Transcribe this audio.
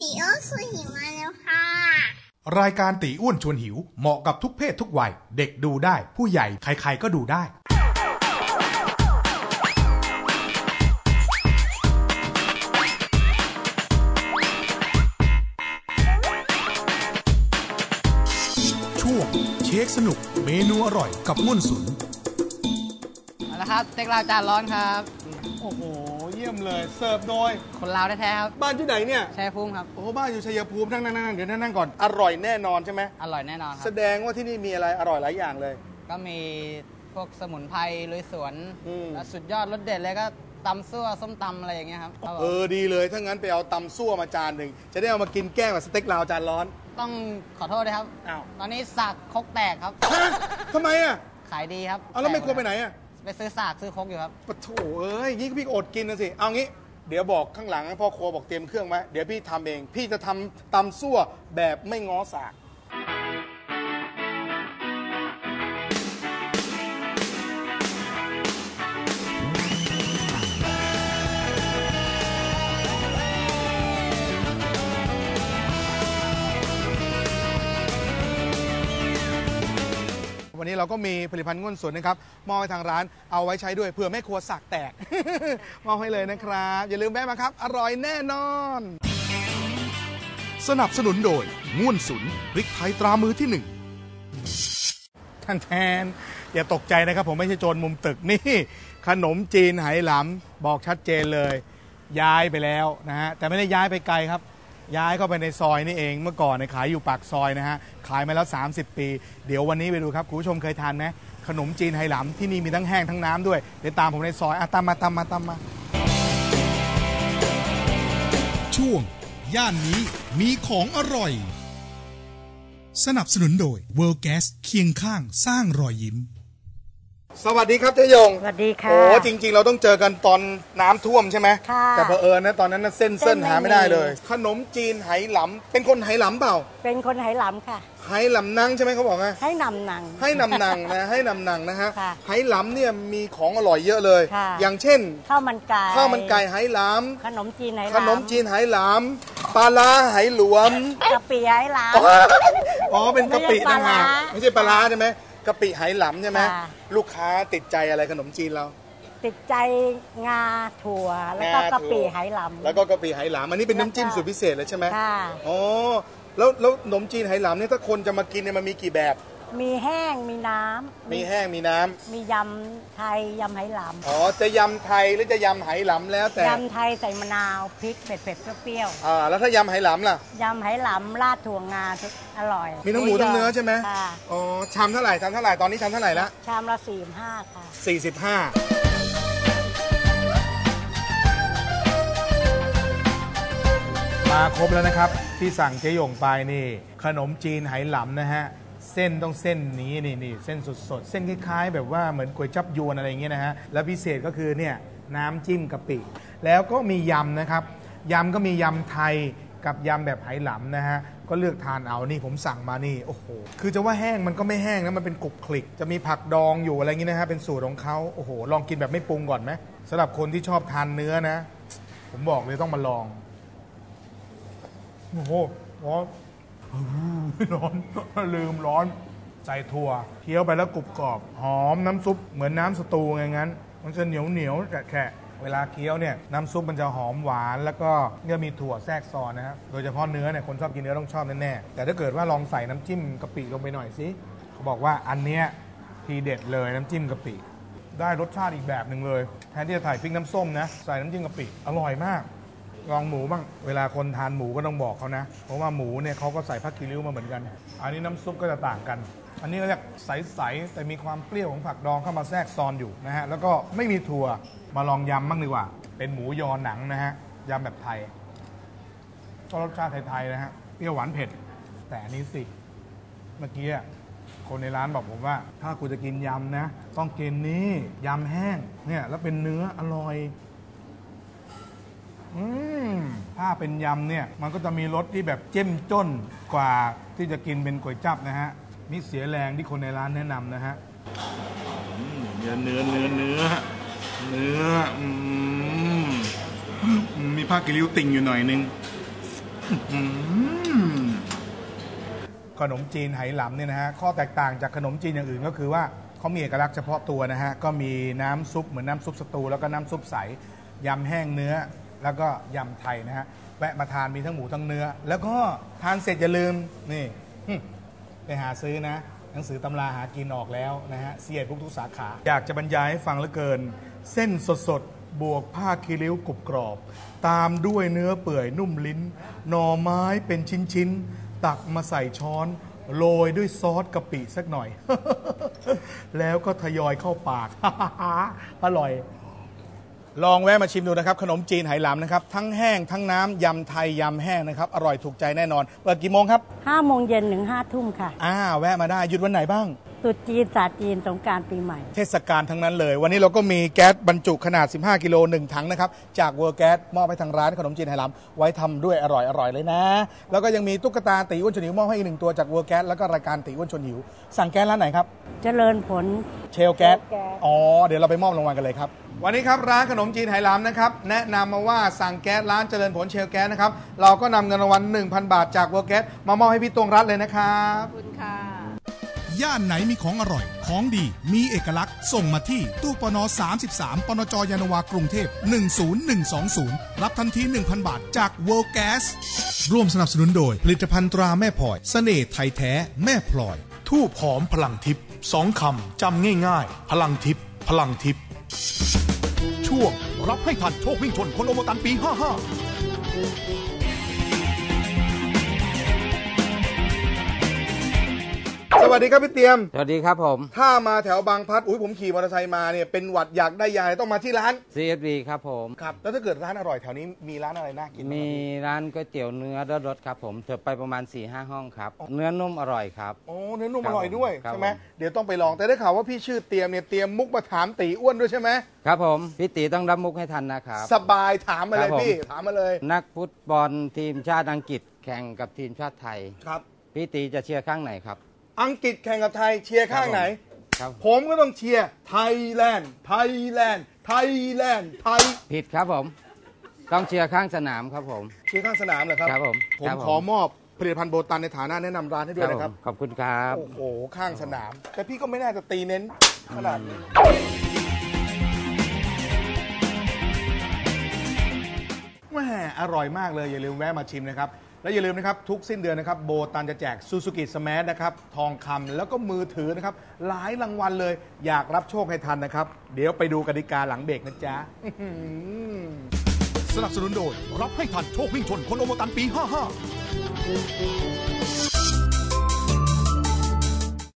ตีโอสุหิวมาแล้วค่ะ รายการตีอ้วนชวนหิวเหมาะกับทุกเพศทุกวัย เด็กดูได้ ผู้ใหญ่ใครๆก็ดูได้ ช่วงเช็คสนุกเมนูอร่อยกับม่วนสุน เอาละครับสเต็กลาวจานร้อนครับ โอ้โห เยี่ยมเลย เสิร์ฟโดย คนลาวแท้ๆครับบ้านที่ไหนเนี่ย ชัยภูมิครับ โอ้โหบ้านอยู่ชัยภูมินั่งนั่งนั่งเดี๋ยวนั่งก่อน อร่อยแน่นอนใช่ไหม อร่อยแน่นอนคแสรับ ดงว่าที่นี่มีอะไรอร่อยหลายอย่างเลย ก็มีพวกสมุนไพรลุยสวนอืม แล้วสุดยอดรสเด็ดเลยก็ตำซั่วส้มตำอะไรอย่างเงี้ยครับครับผมเออดีเลย ถ้างั้นไปเอาตำซั่วมาจานหนึ่ง จะได้เอามากินแกล้มกับสเต็กลาวจานร้อน ต้องขอโทษด้วยครับ อ้าว ตอนนี้สากครกแตกครับ ฮะทำไมอะ ขายดีครับเอาแล้วไม่แตกควรไปไหนอะ ไปซื้อสากซื้อครกอยู่ครับ ปะโถเอ้ยงี้ก็พี่อดกินนะสิ เอางี้ เดี๋ยวบอกข้างหลังพ่อครัวบอกเตรียมเครื่องไว้เดี๋ยวพี่ทำเอง พี่จะทำตำซั่วแบบไม่ง้อสาก วันนี้เราก็มีผลิตภัณฑ์ง่วนสวนนะครับมอบให้ทางร้านเอาไว้ใช้ด้วยเผื่อแม่ครัวสักแตก มอบให้เลยนะครับ อย่าลืมแวะมาครับ อร่อยแน่นอน สนับสนุนโดยง่วนสุนพริกไทยตรามือที่หนึ่งท่านแทนอย่าตกใจนะครับ ผมไม่ใช่โจรมุมตึกนี่ ขนมจีนไหหลำบอกชัดเจนเลย ย้ายไปแล้วนะฮะแต่ไม่ได้ย้ายไปไกลครับ ย้ายเข้าไปในซอยนี่เองเมื่อก่อนเนี่ยขายอยู่ปากซอยนะฮะขายมาแล้ว 30 ปี เดี๋ยววันนี้ไปดูครับคุณผู้ชมเคยทานไหมขนมจีนไหหลำที่นี่มีทั้งแห้งทั้งน้ำด้วยเดี๋ยวตามผมในซอยอะตามมาตามมาตามมาช่วง ย่านนี้มีของอร่อย สนับสนุนโดย World Gas เคียงข้างสร้างรอยยิ้ม สวัสดีครับเจ๊ยงสวัสดีค่ะ โอ้จริง ๆ เราต้องเจอกันตอนน้ำท่วมใช่ไหมค่ะแต่เผอิญนะตอนนั้นนะเส้นเส้เส้นนไม่หาไม่ได้มี เลย ขนมจีนไหหลำเป็นคนไหหลำเปล่า เป็นคนไหหลำค่ะ ไหหลำนังใช่ไหมเขาบอกไงให้นำหนัง ให้นำหนังนะให้นำหนังนะฮะค่ะไหหลำเนี่ยมีของอร่อยเยอะเลย ค่ะ อย่างเช่นข้าวมันไก่ข้าวมันไก่ไหหลขนมจีนไหหำลำขนมจีนไหหลำปลาล้าไหหลวม กะปิไหหลอ๋อเป็นกะปิไม่ใช่ปลาต่างหากร้า ไม่ใช่ปลาร้าใช่ไหม กะปิไหหลำใช่ไหมค่ะ ลูกค้าติดใจอะไรขนมจีนเราำติดใจงาถั่วแล้วก็งาถั่ว กะปิไหหลำ แล้วก็กะปิไหหลำอันนี้เป็นน้ำจิ้มสูตรพิเศษเลยใช่ไหมค่ะ อ๋อแล้วแล้วขนมจีนไหหลำเนี่ยถ้าคนจะมากินเนี่ยมันมีกี่แบบ มีแห้งมีน้ำมีแห้งมีน้ำมียำไทยยำไหหลอ๋อจะยำไทยหรือจะยำไหหลำแล้วแต่ำยำไทยใส่มะนาวพริกเผ็ดๆเปรี้ยวอ่าแล้วถ้ายำไหหลำล่ะ ๆยำไหหลำราดถั่วงาอร่อยมีทั้งหมูทั้งเนื้อใช่ไหมค่ะอ๋อชามเท่าไหร่ชามเท่าไหร่ตอนนี้ชามเท่าไหร่ละชามละสี่ห้าค่ะ 45 มาครบแล้วนะครับ ที่สั่งเจ๊หยงไปนี่ ขนมจีนไหหลำนะฮะ เส้นต้องเส้นนี้นี่นี่เส้นสดๆ เส้นคล้ายๆ แบบว่าเหมือนก๋วยจับยวนอะไรอย่างเงี้ยนะฮะแล้วพิเศษก็คือเนี่ยน้ำจิ้มกะปิ แล้วก็มียำนะครับยำก็มียำไทยกับยำแบบไหหลำนะฮะก็เลือกทานเอานี่ผมสั่งมานี่โอ้โหคือจะว่าแห้งมันก็ไม่แห้งนะมันเป็นกรุบกลิกจะมีผักดองอยู่อะไรอย่างงี้นะฮะเป็นสูตรของเขาโอ้โหลองกินแบบไม่ปรุงก่อนไหมสำหรับคนที่ชอบทานเนื้อนะ ผมบอกเลยต้องมาลองโอ้โหร้อ นอู้หูร้อน ลืมร้อนใส่ถั่วเคี้ยวไปแล้วกรุบกรอบ หอมน้ำซุปเหมือนน้ำสตูไงงั้น มันจะเหนียวเหนียวแฉะเวลาเคี้ยวเนี่ยน้ำซุปมันจะหอมหวาน แล้วก็เนี่ยมีถั่วแทรกซ้อนนะฮะโดยเฉพาะเนื้อเนี่ยคนชอบกินเนื้อต้องชอบแน่ๆแต่ถ้าเกิดว่าลองใส่น้ำจิ้มกะปิลงไปหน่อยสิเขาบอกว่าอันเนี้ยทีเด็ดเลยน้ำจิ้มกะปิได้รสชาติอีกแบบหนึ่งเลยแทนที่จะถ่ายพริกน้ำส้มนะใส่น้ำจิ้มกะปิอร่อยมาก ลองหมูบ้าง เวลาคนทานหมูก็ต้องบอกเขานะ เพราะว่าหมูเนี่ยเขาก็ใส่ผักกีริ้วมาเหมือนกัน อันนี้น้ำซุปก็จะต่างกัน อันนี้ก็จะใสๆแต่มีความเปรี้ยวของผักดองเข้ามาแทรกซ้อนอยู่นะฮะ แล้วก็ไม่มีถั่ว มาลองยำบ้างดีกว่า เป็นหมูยอหนังนะฮะ ยำแบบไทย ก็รสชาติไทยๆนะฮะ เปรี้ยวหวานเผ็ด แต่อันนี้สิ เมื่อกี้อะคนในร้านบอกผมว่า ถ้ากูจะกินยำนะ ต้องกินนี้ยำแห้งเนี่ยแล้วเป็นเนื้ออร่อย อืม ถ้าเป็นยำเนี่ยมันก็จะมีรสที่แบบเจ้มจ้นกว่าที่จะกินเป็นก๋วยจับนะฮะนี่เสียแรงที่คนในร้านแนะนำนะฮะ อืมเนื้อเนื้อเนื้อเนื้อเนื้ออืมอืมมีผ้ากิริ้วติ่งอยู่หน่อยนึงอืมขนมจีนไหหลำเนี่ยนะฮะข้อแตกต่างจากขนมจีนอย่างอื่นก็คือว่าเขามีเอกลักษณ์เฉพาะตัวนะฮะก็มีน้ำซุปเหมือนน้ำซุปสตูแล้วก็น้ำซุปใสยำแห้งเนื้อ แล้วก็ยำไทยนะฮะแวะมาทานมีทั้งหมูทั้งเนื้อ แล้วก็ทานเสร็จอย่าลืมนี่หึไปหาซื้อนะ หนังสือตำราหากินออกแล้วนะฮะเสียทุกทุกๆสาขา อยากจะบรรยายให้ฟังเหลือเกิน เส้นสดๆบวกผ้าคีริ้วกรุบกรอบ ตามด้วยเนื้อเปื่อยนุ่มลิ้น หน่อไม้เป็นชิ้นๆ ตักมาใส่ช้อน โรยด้วยซอสกะปิสักหน่อย แล้วก็ทยอยเข้าปาก อร่อย ลองแวะมาชิมดูนะครับขนมจีนไหหลำนะครับ ทั้งแห้งทั้งน้ำยำไทยยำแห้งนะครับ อร่อยถูกใจแน่นอน เปิดกี่โมงครับ5โมงเย็นถึง5ทุ่มค่ะอ่าแวะมาได้หยุดวันไหนบ้าง ตรุษจีนศาสตร์จีนสงกรารปีใหม่ เทศกาลทั้งนั้นเลย วันนี้เราก็มีแก๊สบรรจุขนาด 15 กิโลหนึ่งถังนะครับ จากเวอร์แก๊สมอบให้ทางร้านขนมจีนไหหลำไว้ทำด้วยอร่อยอร่อยเลยนะ แล้วก็ยังมีตุ๊กตาตีอ้วนชวนหิวมอบให้อีกหนึ่งตัวจากเวอร์แก๊สแล้วก็รายการตีอ้วนชวนหิว สั่งแก๊สร้านไหนครับเจริญผลเชลแก๊สเชลแก๊สอ๋อเดี๋ยวเราไปมอบรางวัลกันเลยครับ วันนี้ครับร้านขนมจีนไหหลำนะครับแนะนำมาว่าสั่งแก๊สร้านเจริญผลเชลแก๊สนะครับเราก็นำเงินรางวัล1,000 บาทจากเวอร์แก๊สมามอบให้พี่ตวงรัฐเลยนะครับย่านไหนมีของอร่อย ของดี มีเอกลักษณ์ ส่งมาที่ตู้ปน 33 ปนจยานนาวากรุงเทพ 10120 รับทันที 1,000 บาทจาก World Gas ร่วมสนับสนุนโดย ผลิตภัณฑ์ตราแม่พลอย เสน่ห์ไทยแท้ แม่พลอย ทูบหอมพลังทิพย์สองคำจำง่ายๆ พลังทิพย์พลังทิพย์ ช่วง รับให้ทันโชควิ่งชนคนโอมตันปี 55 สวัสดีครับพี่เตรียม สวัสดีครับผม ถ้ามาแถวบางพลัด อุ้ยผมขี่มอเตอร์ไซค์มาเนี่ยเป็นหวัดอยากได้ยาต้องมาที่ร้าน CFD ครับผม ครับ แล้วถ้าเกิดร้านอร่อยแถวนี้มีร้านอะไรน่ากินบ้างมีครับพี่ ร้านก๋วยเตี๋ยวเนื้อรสรสครับผมเถิบไปประมาณ4ี่ห้าห้องครับ เนื้อนุ่มอร่อยครับ โอ้เนื้อนุ่มครัอบร่อยด้วยครับใช่ไหมผม เดี๋ยวต้องไปลองแต่ได้ข่าวว่าพี่ชื่อเตรียมเนี่ยเตรียมมุกมาถามตีอ้วนด้วยใช่ไหมครับผมพี่ตีต้องรับมุกให้ทันนะครับ สบายถามมาเลยครับผม พี่ถามมาเลยนักฟุตบอลทีมชาติอังกฤษแข่งกับทีมชาติไทย ครับ พี่ตีจะเชียร์ข้างไหนครับ อังกฤษแข่งกับไทยเชียร์ข้างไหน ครับผมก็ต้องเชียร์ไทยแลนด์ไทยแลนด์ไทยแลนด์ไทยผิดครับผม ต้องเชียร์ข้างสนามครับผม เชียร์ข้างสนามเหรอครับครับผมผมครับผม ขอมอบผลิตภัณฑ์โบตันในฐานะแนะนำร้านให้ด้วยนะครับ ผมขอบคุณครับ โอ้โห ข้างสนาม แต่พี่ก็ไม่น่าจะตีเน้นขนาดนี้แหมอร่อยมากเลย อย่าลืมแวะมาชิมนะครับ และอย่าลืมนะครับทุกสิ้นเดือนนะครับโบตันจะแจกซูซูกิสมาร์ทนะครับทองคำแล้วก็มือถือนะครับหลายรางวัลเลย อยากรับโชคให้ทันนะครับ เดี๋ยวไปดูกติกาหลังเบรกนะจ๊ะ สนับสนุนโดย รับให้ทันโชควิ่งชนคนโอมตันปี 55